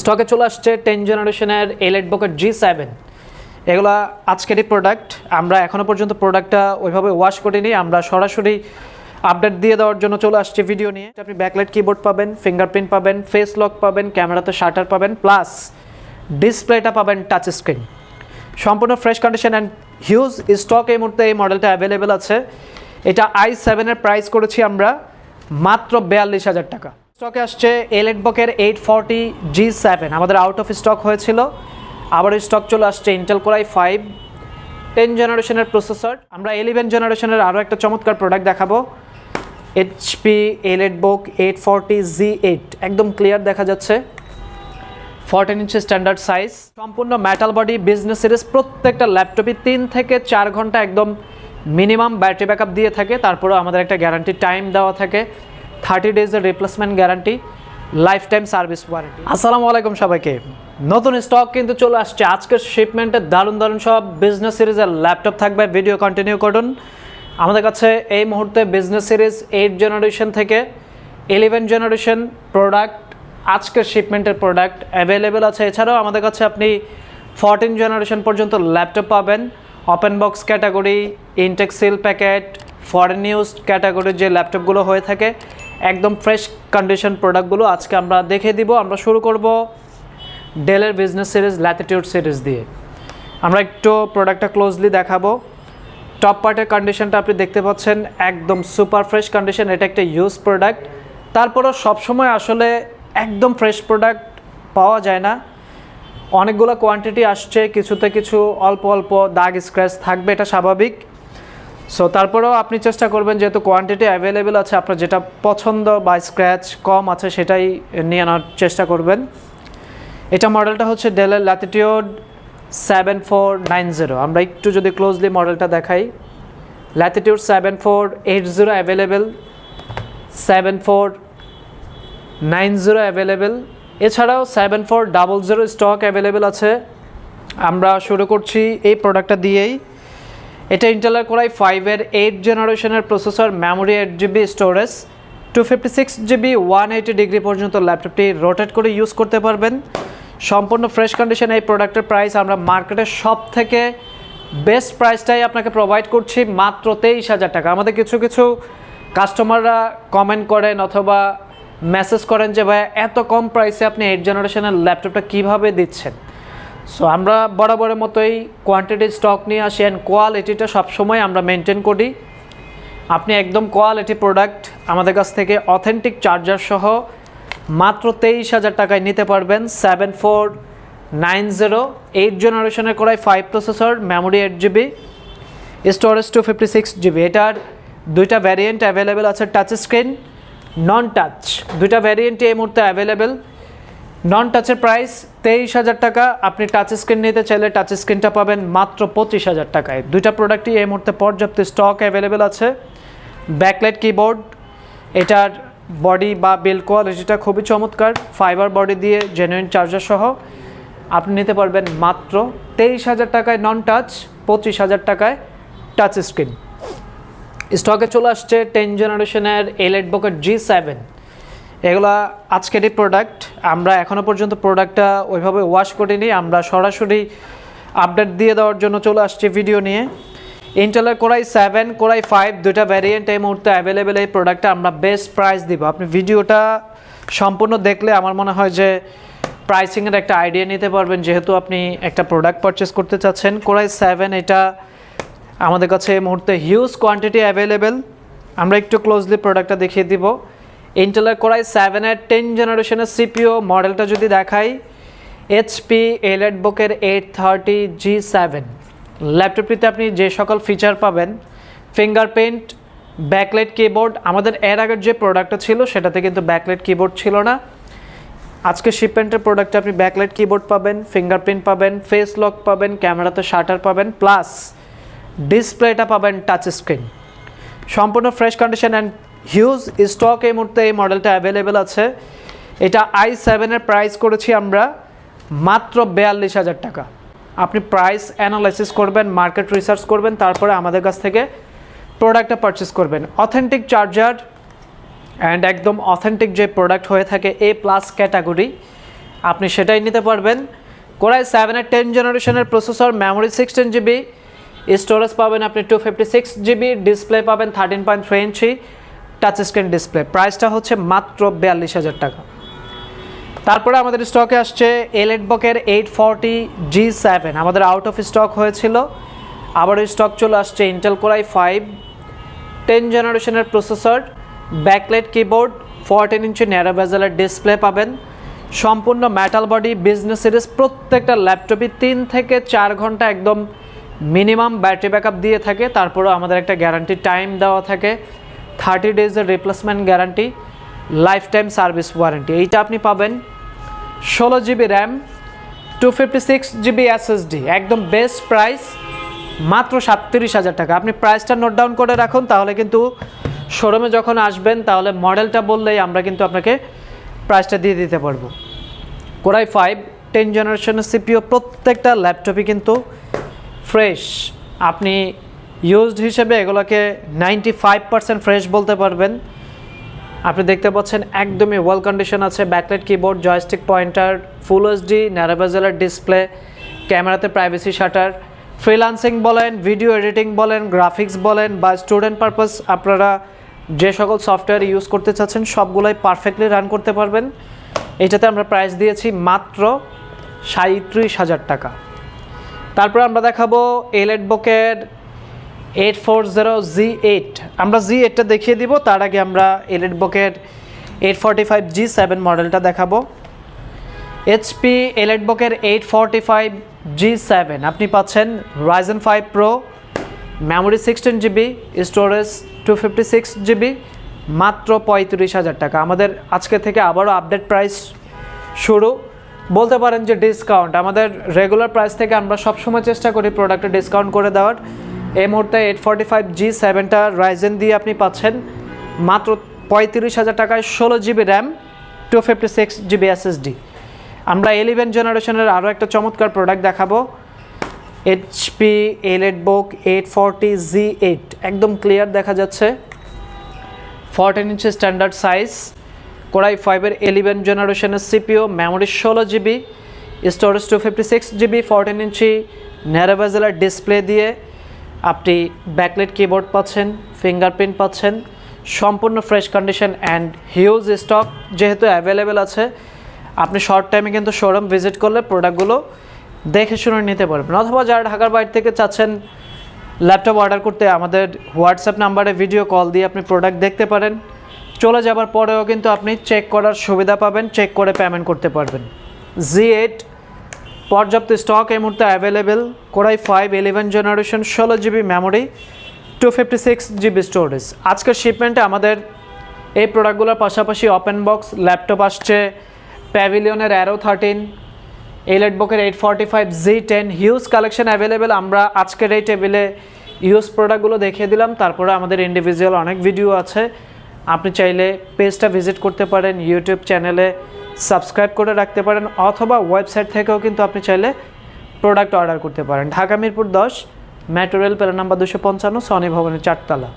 স্টকে চলে আসছে টেন জেনারেশনের এলেট বকের জি সেভেন। এগুলা আজকেরই প্রোডাক্ট আমরা এখনও পর্যন্ত প্রোডাক্টটা ওইভাবে ওয়াশ করিনি, আমরা সরাসরি আপডেট দিয়ে দেওয়ার জন্য চলে আসছে ভিডিও নিয়ে। আপনি ব্যাকলাইট কিবোর্ড পাবেন ফিঙ্গারপ্রিন্ট পাবেন ফেস লক পাবেন, ক্যামেরাতে শাটার পাবেন প্লাস ডিসপ্লেটা পাবেন টাচ স্ক্রিন সম্পূর্ণ fresh condition and huge stock এই মুহূর্তে এই মডেলটা অ্যাভেলেবেল আছে। এটা আই সেভেনের প্রাইস করেছি আমরা মাত্র বিয়াল্লিশ হাজার টাকা। স্টকে আসছে এলেট বকের এইট ফর্টি জি সেভেন। আমাদের আউট অফ স্টক হয়েছিল। আবার স্টক চলে আসছে Intel Core i five ten জেনারেশনের প্রসেসর আমরা ইলেভেন জেনারেশনের আরও একটা চমৎকার প্রোডাক্ট দেখাবো। HP EliteBook eight forty G eight. একদম ক্লিয়ার দেখা যাচ্ছে। ফোরটিন ইঞ্চি স্ট্যান্ডার্ড সাইজ সম্পূর্ণ মেটাল বডি বিজনেস সিরিজ প্রত্যেকটা ল্যাপটপই তিন থেকে চার ঘণ্টা একদম মিনিমাম ব্যাটারি ব্যাকআপ দিয়ে থাকে। তারপরেও আমাদের একটা গ্যারান্টি টাইম দেওয়া থাকে। Thirty ডেজের replacement guarantee life time service warranty আসসালামু আলাইকুম সবাইকে। নতুন স্টক কিন্তু চলে আসছে। আজকের শিপমেন্টে দারুণ দারুণ সব বিজনেস সিরিজের ল্যাপটপ থাকবে। ভিডিও কন্টিনিউ করুন। আমাদের কাছে এই মুহূর্তে বিজনেস সিরিজ এইট জেনারেশন থেকে ইলেভেন জেনারেশন প্রোডাক্ট আজকের শিপমেন্টের প্রোডাক্ট অ্যাভেলেবেল আছে। এছাড়াও আমাদের কাছে আপনি ফোরটিন জেনারেশন পর্যন্ত ল্যাপটপ পাবেন। Open box category intact seal packet foreign news ক্যাটাগরির যে ল্যাপটপগুলো হয়ে থাকে একদম ফ্রেশ কন্ডিশন প্রোডাক্টগুলো আজকে আমরা দেখে দিব। আমরা শুরু করব ডেলের বিজনেস সিরিজ ল্যাটিটিউড সিরিজ দিয়ে। আমরা একটু প্রোডাক্টটা ক্লোজলি দেখাবো। টপ পার্টের কন্ডিশনটা আপনি দেখতে পাচ্ছেন, একদম সুপার ফ্রেশ কন্ডিশন এটা একটা ইউজ প্রোডাক্ট তারপরও সবসময় আসলে একদম ফ্রেশ প্রোডাক্ট পাওয়া যায় না। অনেকগুলো কোয়ান্টিটি আসছে, কিছুতে কিছু অল্প অল্প দাগ স্ক্র্যাচ থাকবে, এটা স্বাভাবিক। সো তারপরেও আপনি চেষ্টা করবেন যেহেতু কোয়ান্টিটি অ্যাভেলেবেল আছে, আপনার যেটা পছন্দ বা স্ক্র্যাচ কম আছে সেটাই নিয়ে আনার চেষ্টা করবেন। এটা মডেলটা হচ্ছে ডেলের Latitude seven four nine zero আমরা একটু যদি ক্লোজলি মডেলটা দেখাই। Latitude seven four eight zero available seven four nine zero available এছাড়াও seven four double zero stock available আছে। আমরা শুরু করছি এই প্রোডাক্টটা দিয়েই। এটা ইন্টেলের কোরাই ফাইভের এইট জেনারেশনের processor memory eight GB storage two fifty six GB one eighty degree পর্যন্ত ল্যাপটপটি রোটেট করে ইউজ করতে পারবেন। সম্পূর্ণ ফ্রেশ কন্ডিশন এই প্রোডাক্টের প্রাইস আমরা মার্কেটের সব থেকে বেস্ট প্রাইসটাই আপনাকে প্রোভাইড করছি মাত্র তেইশ হাজার টাকা। আমাদের কিছু কিছু কাস্টমাররা কমেন্ট করেন অথবা মেসেজ করেন যে ভাই এত কম প্রাইসে আপনি এইট জেনারেশনের ল্যাপটপটা কীভাবে দিচ্ছেন? সো আমরা বরাবরের মতোই কোয়ান্টিটি স্টক নিয়ে আসি অ্যান্ড কোয়ালিটিটা সবসময় আমরা মেনটেন করি। আপনি একদম কোয়ালিটি প্রোডাক্ট আমাদের কাছ থেকে অথেন্টিক চার্জার সহ মাত্র তেইশ হাজার টাকায় নিতে পারবেন। Seven four nine zero eight জেনারেশনের করায় five processor memory eight GB storage two fifty six GB এটার দুইটা ভ্যারিয়েন্ট অ্যাভেলেবেল আছে টাচ স্ক্রিন নন টাচ দুইটা ভ্যারিয়েন্টই এই মুহূর্তে অ্যাভেলেবেল নন টাচের প্রাইস তেইশ হাজার টাকা। আপনি টাচ স্ক্রিন নিতে চাইলে টাচ স্ক্রিনটা পাবেন মাত্র পঁচিশ হাজার টাকায়। দুইটা প্রোডাক্টই এই মুহূর্তে পর্যাপ্ত স্টক অ্যাভেলেবেল আছে। ব্যাকলাইট কিবোর্ড এটার বডি বা বিল কোয়ালিটিটা খুবই চমৎকার। ফাইবার বডি দিয়ে জেনুইন চার্জার সহ। আপনি নিতে পারবেন মাত্র তেইশ হাজার টাকায় নন টাচ পঁচিশ হাজার টাকায় টাচ স্ক্রিন স্টকে চলে আসছে টেন জেনারেশনের এলেট বকের জি সেভেন এগুলা আজকেরই প্রোডাক্ট আমরা এখনও পর্যন্ত প্রোডাক্টটা ওইভাবে ওয়াশ করিনি, আমরা সরাসরি আপডেট দিয়ে দেওয়ার জন্য চলে আসছি ভিডিও নিয়ে। ইন্টেলের Core i seven Core i five দুইটা ভ্যারিয়েন্ট এই মুহূর্তে অ্যাভেলেবেল এই প্রোডাক্টটা আমরা বেস্ট প্রাইস দিব। আপনি ভিডিওটা সম্পূর্ণ দেখলে আমার মনে হয় যে প্রাইসিংয়ের একটা আইডিয়া নিতে পারবেন, যেহেতু আপনি একটা প্রোডাক্ট পারচেস করতে চাচ্ছেন। কোরাই সেভেন এটা আমাদের কাছে এই মুহূর্তে হিউজ কোয়ান্টিটি অ্যাভেলেবেল আমরা একটু ক্লোজলি প্রোডাক্টটা দেখিয়ে দিব। ইন্টেলের কোরাই সেভেনের টেন জেনারেশনের সিপিও মডেলটা যদি দেখাই এইচপি এলেট বুকের এইট থার্টি জি সেভেন ল্যাপটপটিতে আপনি যে সকল ফিচার পাবেন ফিঙ্গারপ্রিন্ট ব্যাকলাইট কিবোর্ড আমাদের এর আগের যে প্রোডাক্টটা ছিল, সেটাতে কিন্তু ব্যাকলাইট কিবোর্ড ছিল না। আজকে শিপমেন্টের প্রোডাক্টে আপনি ব্যাকলাইট কিবোর্ড পাবেন ফিঙ্গারপ্রিন্ট পাবেন ফেস লক পাবেন, ক্যামেরাতে শাটার পাবেন প্লাস ডিসপ্লেটা পাবেন টাচ স্ক্রিন সম্পূর্ণ fresh condition and huge stock এই মুহূর্তে এই মডেলটা অ্যাভেলেবেল আছে। এটা আই সেভেনের প্রাইস করেছি আমরা মাত্র বেয়াল্লিশ হাজার টাকা। আপনি প্রাইস অ্যানালাইসিস করবেন মার্কেট রিসার্চ করবেন, তারপরে আমাদের কাছ থেকে প্রোডাক্টটা পারচেস করবেন। অথেন্টিক চার্জার অ্যান্ড একদম অথেন্টিক যে প্রোডাক্ট হয়ে থাকে এ প্লাস ক্যাটাগরি আপনি সেটাই নিতে পারবেন। কোরাই সেভেনের টেন জেনারেশনের processor memory sixteen GB storage পাবেন আপনি two fifty six GB display পাবেন thirteen point three inch touch screen display প্রাইসটা হচ্ছে মাত্র বিয়াল্লিশ হাজার টাকা। তারপরে আমাদের স্টকে আসছে এলেট বকের এইট ফর্টি জি সেভেন আমাদের আউট অফ স্টক হয়েছিল। আবার স্টক চলে আসছে Intel Core i five ten জেনারেশনের processor backlit keyboard fourteen inch narrow বেজালের display পাবেন। সম্পূর্ণ মেটাল বডি বিজনেস সিরিজ প্রত্যেকটা ল্যাপটপই তিন থেকে চার ঘণ্টা একদম মিনিমাম ব্যাটারি ব্যাকআপ দিয়ে থাকে। তারপরেও আমাদের একটা গ্যারান্টি টাইম দেওয়া থাকে। Thirty ডেজের replacement guarantee life time service warranty এইটা আপনি পাবেন ষোলো GB RAM two fifty six GB SSD একদম বেস্ট প্রাইস মাত্র সাতত্রিশ হাজার টাকা। আপনি প্রাইসটা নোট ডাউন করে রাখুন, তাহলে কিন্তু শোরুমে যখন আসবেন, তাহলে মডেলটা বললেই আমরা কিন্তু আপনাকে প্রাইসটা দিয়ে দিতে পারব। কোরাই ফাইভ টেন জেনারেশনের সিপিও প্রত্যেকটা ল্যাপটপই কিন্তু ফ্রেশ আপনি ইউজড হিসেবে এগুলোকে নাইনটি ফাইভ পার্সেন্ট ফ্রেশ বলতে পারবেন। আপনি দেখতে পাচ্ছেন একদমই ওয়েল কন্ডিশন আছে backlight keyboard joystick pointer full HD ন্যারোভেজেলার display ক্যামেরাতে প্রাইভেসি শাটার ফ্রিলান্সিং বলেন ভিডিও এডিটিং বলেন গ্রাফিক্স বলেন বা স্টুডেন্ট পারপাস আপনারা যে সকল সফটওয়্যার ইউজ করতে চাচ্ছেন, সবগুলোই পারফেক্টলি রান করতে পারবেন। এটাতে আমরা প্রাইস দিয়েছি মাত্র সাঁত্রিশ হাজার টাকা। তারপর আমরা দেখাবো এলেট বুকের eight four zero G eight আমরা জি এইটটা দেখিয়ে দিব, তার আগে আমরা এলেট বুকের eight forty five G seven মডেলটা দেখাবো। এইচপি এলেট বুকের eight forty five G seven আপনি পাচ্ছেন Ryzen five pro memory sixteen GB storage two fifty six GB মাত্র পঁয়ত্রিশ হাজার টাকা। আমাদের আজকে থেকে আবারও আপডেট প্রাইস শুরু। বলতে পারেন যে ডিসকাউন্ট আমাদের রেগুলার প্রাইস থেকে আমরা সবসময় চেষ্টা করি প্রোডাক্টে ডিসকাউন্ট করে দেওয়ার। এই মুহূর্তে এইট ফর্টি ফাইভ জি সেভেনটা রাইজেন দিয়ে আপনি পাচ্ছেন মাত্র পঁয়ত্রিশ হাজার টাকায় ষোলো GB RAM two fifty six GB SSD আমরা ইলেভেন জেনারেশনের আরও একটা চমৎকার প্রোডাক্ট দেখাবো। HP EliteBook eight forty G eight একদম ক্লিয়ার দেখা যাচ্ছে। Fourteen inch standard size Core i ফাইভের এলিভেন জেনারেশনের সিপিও মেমোরি ষোলো GB storage two fifty six GB fourteen inch ন্যারোভেজেলার display দিয়ে আপনি ব্যাকলেট কিবোর্ড পাচ্ছেন ফিঙ্গারপ্রিন্ট পাচ্ছেন, সম্পূর্ণ fresh condition and huge stock যেহেতু অ্যাভেলেবেল আছে, আপনি শর্ট টাইমে কিন্তু শোরুম ভিজিট করলে প্রোডাক্টগুলো দেখে শুনে নিতে পারবেন। অথবা যারা ঢাকার বাইরে থেকে চাচ্ছেন ল্যাপটপ অর্ডার করতে, আমাদের হোয়াটসঅ্যাপ নাম্বারে ভিডিও কল দিয়ে আপনি প্রোডাক্ট দেখতে পারেন। চলে যাবার পরেও কিন্তু আপনি চেক করার সুবিধা পাবেন চেক করে পেমেন্ট করতে পারবেন। জি এইট পর্যাপ্ত স্টক এই মুহূর্তে available Core i five eleven generation ষোলো GB memory two fifty six GB storage আজকের শিপমেন্টে আমাদের এই প্রোডাক্টগুলোর পাশাপাশি ওপেন বক্স ল্যাপটপ আসছে প্যাভিলিয়নের অ্যারো থার্টিন এলেট বুকের eight forty five G ten huge collection available আমরা আজকের এই টেবিলে ইউজ প্রোডাক্টগুলো দেখিয়ে দিলাম। তারপরে আমাদের ইন্ডিভিজুয়াল অনেক ভিডিও আছে। আপনি চাইলে পেজটা ভিজিট করতে পারেন ইউটিউব চ্যানেলে সাবস্ক্রাইব করে রাখতে পারেন, অথবা ওয়েবসাইট থেকেও কিন্তু আপনি চাইলে প্রোডাক্ট অর্ডার করতে পারেন। ঢাকা মিরপুর দশ মেট্রো প্যারা নাম্বার দুশো পঞ্চান্ন সনি ভবনের চারতলা।